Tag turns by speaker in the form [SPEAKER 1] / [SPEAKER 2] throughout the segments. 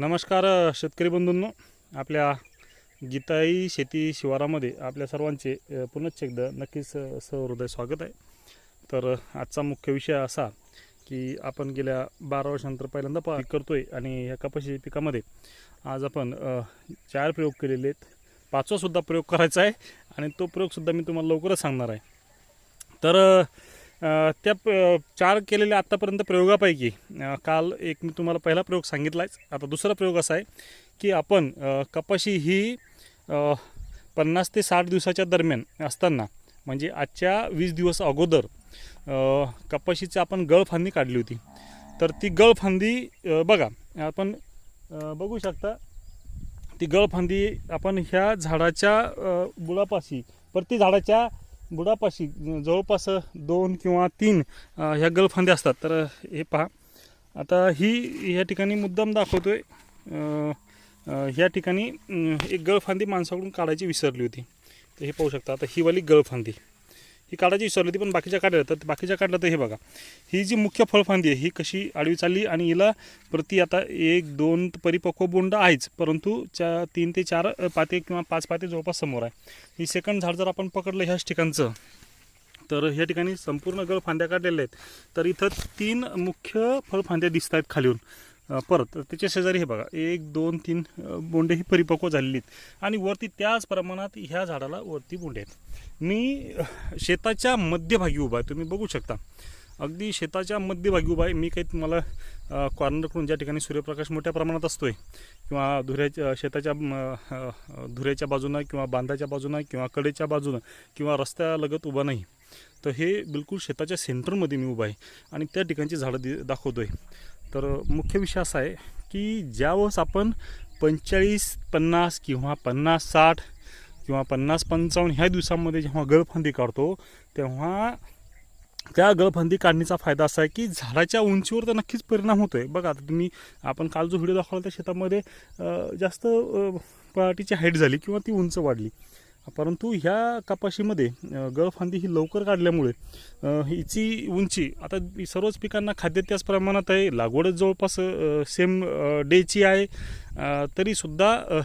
[SPEAKER 1] नमस्कार शेतकरी बंधूंनो. आपल्या गीताई शेती शिवारामध्ये आपल्या सर्वांचे पुनश्च एकदा नक्कीच सहृदय स्वागत आहे. तर आजचा मुख्य विषय असा की आपण गेल्या बारा वर्षानंतर पहिल्यांदा पा आहे आणि या कपाशी पिकामध्ये आज आपण चार प्रयोग केलेले आहेत. पाचवासुद्धा प्रयोग करायचा आहे आणि तो प्रयोगसुद्धा मी तुम्हाला लवकरच सांगणार आहे. तर त्या चार केलेल्या आत्तापर्यंत प्रयोगापैकी काल एक मी तुम्हाला पहिला प्रयोग सांगितलाच. आता दुसरा प्रयोग असा आहे की आपण कपाशी ही पन्नास ते साठ दिवसाच्या दरम्यान असताना म्हणजे आजच्या वीस दिवस अगोदर कपाशीची आपण गळफांदी काढली होती. तर ती गळफांदी बघा आपण बघू शकता ती गळफांदी आपण ह्या झाडाच्या बुळापाशी बुडापाशी प्रति झाडाच्या बुडापाशी जवळपास दोन किंवा तीन ह्या गळफांद्या असतात. तर हे पहा. आता ही ह्या ठिकाणी मुद्दाम दाखवतो आहे ह्या ठिकाणी एक गळफांदी माणसाकडून काढायची विसरली होती. तर हे पाहू शकता. आता ही वाली गळफांदी ही काढायची विसरली होती पण बाकीच्या काढल्या तर बाकीच्या काढल्या तर हे बघा. ही जी मुख्य फळफांदी आहे ही कशी आडवी चालली आणि हिला प्रति आता एक दोन परिपक्व बोंड आहेच परंतु च्या तीन ते चार पाते किंवा पाच पाते जवळपास समोर आहे. ही सेकंड झाड जर आपण पकडलं ह्याच ठिकाणचं तर ह्या ठिकाणी संपूर्ण गळ फांद्या काढलेल्या आहेत. तर इथं तीन मुख्य फळफांद्या दिसत आहेत खालीहून परत. त्याच्या शेजारी हे बघा एक दोन तीन बोंडे ही परिपक्व झालेली आहेत आणि वरती त्याच प्रमाणात ह्या झाडाला वरती बोंडे आहेत. मी शेताच्या मध्यभागी उभा आहे तुम्ही बघू शकता. अगदी शेताच्या मध्यभागी उभा आहे. मी काही तुम्हाला कॉर्नरकडून ज्या ठिकाणी सूर्यप्रकाश मोठ्या प्रमाणात असतोय किंवा धुऱ्याच्या शेताच्या धुऱ्याच्या बाजूनं किंवा बांधाच्या बाजूनं किंवा कडेच्या बाजूनं किंवा रस्त्यालगत उभा नाही. तर हे बिलकुल शेताच्या सेंटरमध्ये मी उभा आहे. आणि त्या ठिकाणची झाडं दि दाखवतो आहे तर मुख्य विषय असा आहे की ज्यावेळेस आपण पंचेचाळीस पन्नास किंवा पन्नास साठ किंवा पन्नास पंचावन्न ह्या दिवसांमध्ये जेव्हा गळफंदी काढतो तेव्हा त्या गळफंदी काढणीचा फायदा असा आहे की झाडाच्या उंचीवर तर नक्कीच परिणाम होतो आहे बघा आता तुम्ही आपण काल जो व्हिडिओ दाखवला त्या शेतामध्ये जास्त पराठीची हाईट झाली किंवा ती उंच वाढली. परंतु ह्या कपाशीमध्ये गळफांदी ही लवकर काढल्यामुळे हिची उंची आता सर्वच पिकांना खाद्य त्याच प्रमाणात आहे लागवडच जवळपास सेम डेची आहे. तरीसुद्धा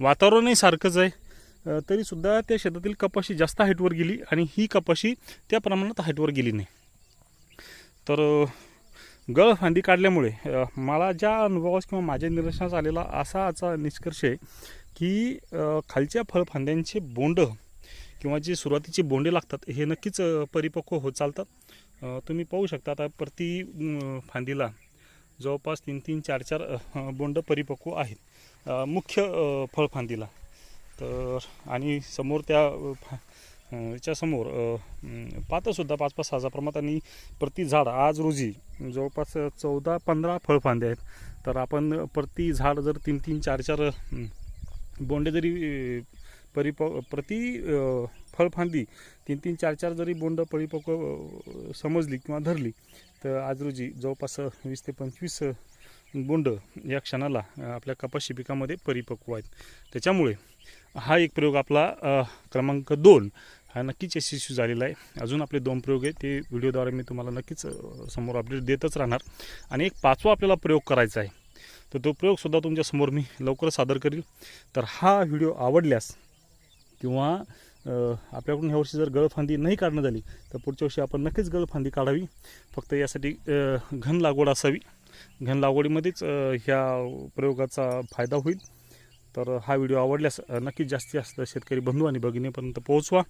[SPEAKER 1] वातावरणही सारखंच आहे. तरीसुद्धा त्या शेतातील कपाशी जास्त हाईटवर गेली आणि ही कपाशी त्या प्रमाणात हाईटवर गेली नाही. तर गळ गळफांदी काढल्यामुळे मला ज्या अनुभवास किंवा माझ्या निदर्शनास आलेला असा असा निष्कर्ष आहे की खालच्या फळफांद्यांचे बोंड किंवा जे सुरुवातीचे बोंडे लागतात हे नक्कीच परिपक्व होत चालतात. तुम्ही पाहू शकता आता प्रति फांदीला जवळपास तीन तीन चार चार बोंड परिपक्व आहेत. मुख्य फळफांदीला. तर आणि समोर त्या फा- याच्यासमोर पातंसुद्धा पाच पाच सहा प्रमाणात आणि प्रति झाड आज रोजी जवळपास चौदा पंधरा फळफांदे आहेत. तर आपण प्रति झाड जर तीन तीन चार चार बोंडे जरी परिपक्व प्रति फळफांदी तीन तीन चार चार जरी बोंड परिपक्व समजली किंवा धरली तर आज रोजी जवळपास वीस ते पंचवीस बोंड या क्षणाला आपल्या कपाशी पिकामध्ये परिपक्व आहेत. त्याच्यामुळे हा एक प्रयोग आपला क्रमांक दोन हा नक्कीच यशस्वी झालेला आहे. अजून आपले दोन प्रयोग आहे ते व्हिडिओद्वारे मी तुम्हाला नक्कीच समोर अपडेट देतच राहणार. आणि एक पाचवा आपल्याला प्रयोग करायचा आहे. तर तो प्रयोगसुद्धा तुमच्यासमोर मी लवकरच सादर करील. तर हा व्हिडिओ आवडल्यास किंवा आपल्याकडून ह्या वर्षी जर गळफांदी नाही काढणं झाली तर पुढच्या वर्षी आपण नक्कीच गळफांदी काढावी. फक्त यासाठी घन लागवड असावी. घन लागवडीमध्येच ह्या प्रयोगाचा फायदा होईल. तर हा व्हिडिओ आवडल्यास नक्कीच जास्तीत जास्त शेतकरी बंधू आणि भगिनीपर्यंत पोहोचवा.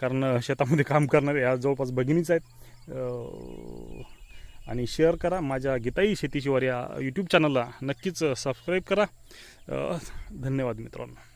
[SPEAKER 1] कारण शेतामध्ये काम करणारे या जवळपास भगिनीच आहेत. आणि शेअर करा. माझ्या गीताई शेतीशिवार या यूट्यूब चॅनलला नक्कीच सबस्क्राईब करा. धन्यवाद मित्रांनो.